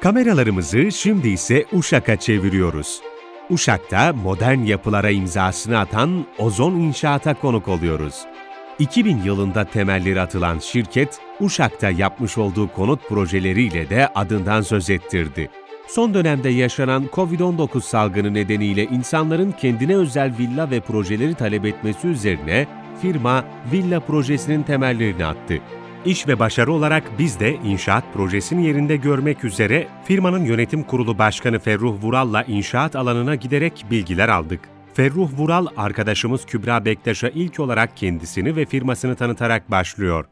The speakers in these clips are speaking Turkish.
Kameralarımızı şimdi ise Uşak'a çeviriyoruz. Uşak'ta modern yapılara imzasını atan Ozon İnşaat'a konuk oluyoruz. 2000 yılında temelleri atılan şirket, Uşak'ta yapmış olduğu konut projeleriyle de adından söz ettirdi. Son dönemde yaşanan Covid-19 salgını nedeniyle insanların kendine özel villa ve projeleri talep etmesi üzerine firma villa projesinin temellerini attı. İş ve başarı olarak biz de inşaat projesini yerinde görmek üzere firmanın yönetim kurulu başkanı Ferruh Vural'la inşaat alanına giderek bilgiler aldık. Ferruh Vural arkadaşımız Kübra Bektaş'a ilk olarak kendisini ve firmasını tanıtarak başlıyor.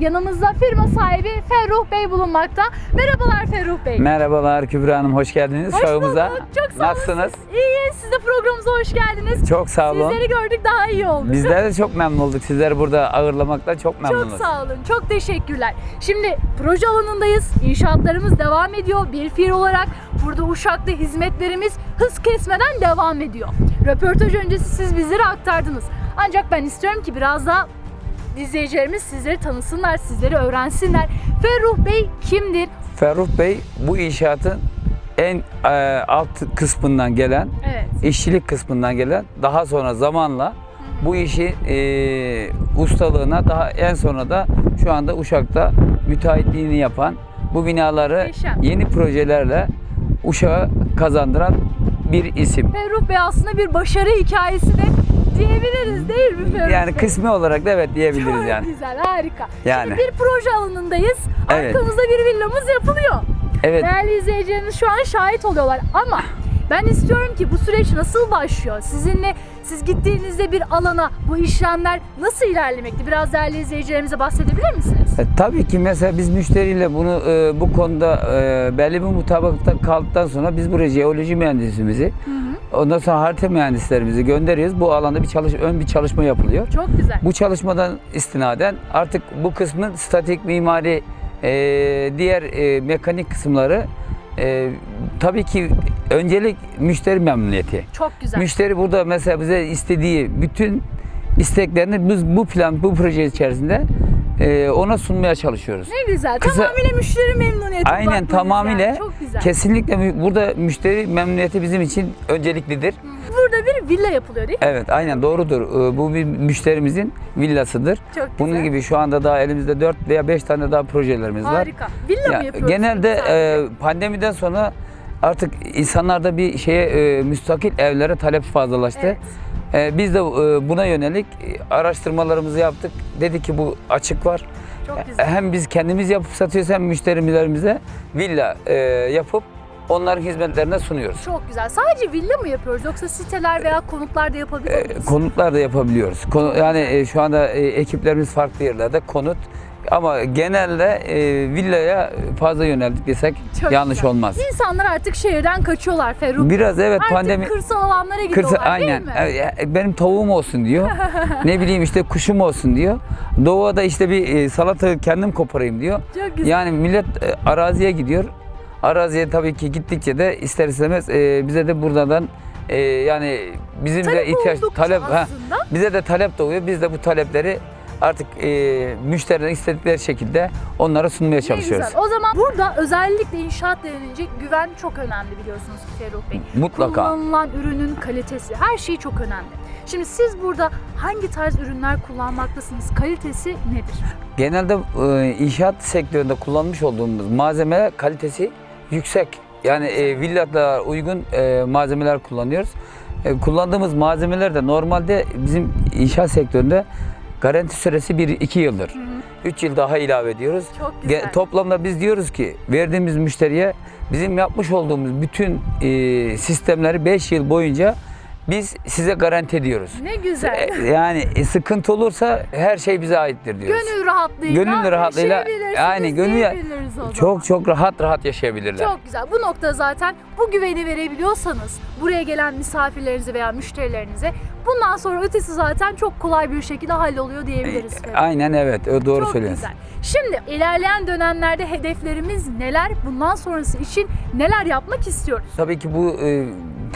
Yanımızda firma sahibi Ferruh Bey bulunmakta. Merhabalar Ferruh Bey. Merhabalar Kübra Hanım, hoş geldiniz Hoş şovumuza. bulduk. Çok sağ olun. Nasılsınız? İyi. Siz de programımıza hoş geldiniz. Çok sağ olun. Sizleri gördük daha iyi olduk. Bizler de çok memnun olduk. Sizleri burada ağırlamakla çok memnunuz. Çok sağ olun. Çok teşekkürler. Şimdi proje alanındayız. İnşaatlarımız devam ediyor. Bir fiil olarak burada Uşak'ta hizmetlerimiz hız kesmeden devam ediyor. Röportaj öncesi siz bizlere aktardınız. Ancak ben istiyorum ki biraz daha izleyicilerimiz sizleri tanısınlar, sizleri öğrensinler. Ferruh Bey kimdir? Ferruh Bey bu inşaatın en e, alt kısmından gelen, Evet. İşçilik kısmından gelen, daha sonra zamanla bu işi e, ustalığına daha en sonra da şu anda Uşak'ta müteahhitliğini yapan, bu binaları yeni projelerle Uşak'a kazandıran bir isim. Ferruh Bey aslında bir başarı hikayesi de diyebiliriz değil mi Ferruh Yani Bey? kısmi olarak da evet diyebiliriz Çok yani. güzel, harika. Yani. Şimdi bir proje alanındayız. Evet. Arkamızda bir villamız yapılıyor. Evet. Değerli izleyicilerimiz şu an şahit oluyorlar ama ben istiyorum ki bu süreç nasıl başlıyor? Sizinle siz gittiğinizde bir alana bu işlemler nasıl ilerlemekte? Biraz değerli izleyicilerimize bahsedebilir misiniz? E, tabii ki mesela biz müşteriyle bunu e, bu konuda e, belli bir mutabakta kaldıktan sonra biz buraya jeoloji mühendisimizi ondan sonra harita mühendislerimizi gönderiyoruz. Bu alanda bir çalış ön bir çalışma yapılıyor. Çok güzel. Bu çalışmadan istinaden artık bu kısmın statik mimari e, diğer e, mekanik kısımları e, tabii ki öncelik müşteri memnuniyeti. Çok güzel. Müşteri burada mesela bize istediği bütün isteklerini biz bu plan, bu proje içerisinde e, ona sunmaya çalışıyoruz. ne güzel. Kısa- Tamamıyla müşteri memnuniyeti. Aynen tamamıyla yani. Çok güzel. kesinlikle burada müşteri memnuniyeti bizim için önceliklidir. Burada bir villa yapılıyor değil mi? Evet aynen doğrudur. Ee, Bu bir müşterimizin villasıdır. Çok Bunun güzel. gibi şu anda daha elimizde 4 veya 5 tane daha projelerimiz var. Harika. Villa Ya, mı yapıyoruz? genelde e, pandemiden sonra artık insanlarda bir şeye e, müstakil evlere talep fazlalaştı. Evet. E, biz de e, buna yönelik e, araştırmalarımızı yaptık. Dedi ki bu açık var. Çok güzel. Hem biz kendimiz yapıp satıyoruz hem müşterilerimize villa e, yapıp onların hizmetlerine sunuyoruz. Çok güzel. Sadece villa mı yapıyoruz yoksa siteler veya konutlar da yapabiliyor E, muyuz? konutlar da yapabiliyoruz. Konu- yani e, şu anda e, ekiplerimiz farklı yerlerde konut ama genelde e, villaya fazla yöneldik desek Çok yanlış güzel. olmaz. İnsanlar artık şehirden kaçıyorlar Ferruh. Biraz evet Artık pandemi kırsal alanlara gidiyorlar Kırsa, aynen. değil mi? E, Benim tavuğum olsun diyor. ne bileyim işte kuşum olsun diyor. Doğada işte bir e, salata kendim koparayım diyor. Çok güzel. Yani millet e, araziye gidiyor. Araziye tabii ki gittikçe de ister istemez e, bize de buradan e, yani bizim de Talep ihtiyaç oldukça talep ha, bize de talep doğuyor. Biz de bu talepleri artık e, müşterilerin istedikleri şekilde onlara sunmaya Ne çalışıyoruz. güzel. O zaman burada özellikle inşaat denilince güven çok önemli biliyorsunuz Ferruh Bey. Mutlaka. Kullanılan ürünün kalitesi, her şey çok önemli. Şimdi siz burada hangi tarz ürünler kullanmaktasınız? Kalitesi nedir? Genelde e, inşaat sektöründe kullanmış olduğumuz malzeme kalitesi yüksek. Yani e, villalara uygun e, malzemeler kullanıyoruz. E, kullandığımız malzemeler de normalde bizim inşaat sektöründe garanti süresi 1-2 yıldır. 3 yıl daha ilave ediyoruz. Çok Ge- güzel. Toplamda biz diyoruz ki verdiğimiz müşteriye bizim yapmış olduğumuz bütün e, sistemleri 5 yıl boyunca biz size garanti ediyoruz. ne güzel. E, Yani e, sıkıntı olursa her şey bize aittir diyoruz. Gönül rahatlığıyla, Gönül rahatlığıyla, yani gönül. Çok çok rahat rahat yaşayabilirler. Çok güzel. Bu nokta zaten bu güveni verebiliyorsanız buraya gelen misafirlerinize veya müşterilerinize bundan sonra ötesi zaten çok kolay bir şekilde halloluyor diyebiliriz. Ferruh. Aynen evet o doğru Çok söylüyorsun. güzel. Şimdi ilerleyen dönemlerde hedeflerimiz neler? Bundan sonrası için neler yapmak istiyoruz? Tabii ki bu e,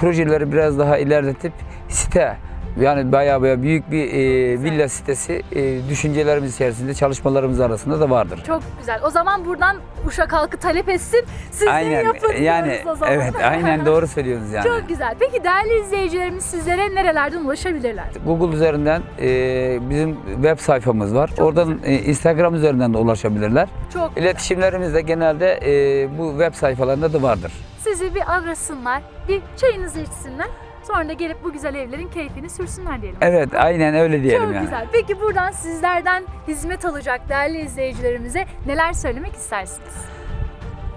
projeleri biraz daha ilerletip site Yani bayağı bayağı büyük bir e, villa sitesi e, düşüncelerimiz içerisinde, çalışmalarımız arasında da vardır. Çok güzel. O zaman buradan Uşak halkı talep etsin. Siz de aynen yapın yani o zaman. evet aynen doğru söylüyorsunuz yani. Çok güzel. Peki değerli izleyicilerimiz sizlere nerelerden ulaşabilirler? Google üzerinden e, bizim web sayfamız var. Oradan e, Instagram üzerinden de ulaşabilirler. Çok. İletişimlerimiz de genelde e, bu web sayfalarında da vardır. Sizi bir arasınlar, bir çayınızı içsinler. Sonra da gelip bu güzel evlerin keyfini sürsünler diyelim. Evet aynen öyle diyelim Çok yani. güzel. Peki buradan sizlerden hizmet alacak değerli izleyicilerimize neler söylemek istersiniz?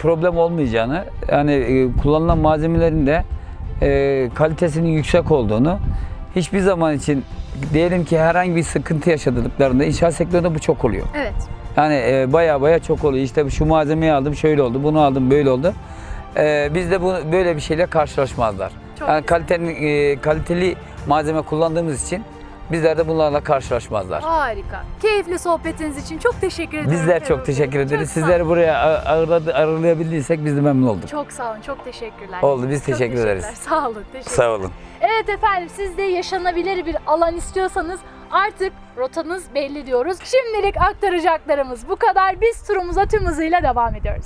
problem olmayacağını, yani e, kullanılan malzemelerin de e, kalitesinin yüksek olduğunu, hiçbir zaman için diyelim ki herhangi bir sıkıntı yaşadıklarında inşaat sektöründe bu çok oluyor. Evet. Yani e, baya baya çok oluyor. İşte şu malzemeyi aldım şöyle oldu, bunu aldım böyle oldu. E, bizde bu böyle bir şeyle karşılaşmazlar. Çok yani kaliteli, e, kaliteli malzeme kullandığımız için bizler de bunlarla karşılaşmazlar. Harika. Keyifli sohbetiniz için çok teşekkür ederim. Bizler çok teşekkür ederiz. Çok Sizleri buraya ağırladı, ağırlayabildiysek biz de memnun olduk. Çok sağ olun, çok teşekkürler. Oldu, biz Çok teşekkür ederiz. Sağ olun, teşekkür Sağ olun. Evet efendim siz de yaşanabilir bir alan istiyorsanız artık rotanız belli diyoruz. Şimdilik aktaracaklarımız bu kadar. Biz turumuza tüm hızıyla devam ediyoruz.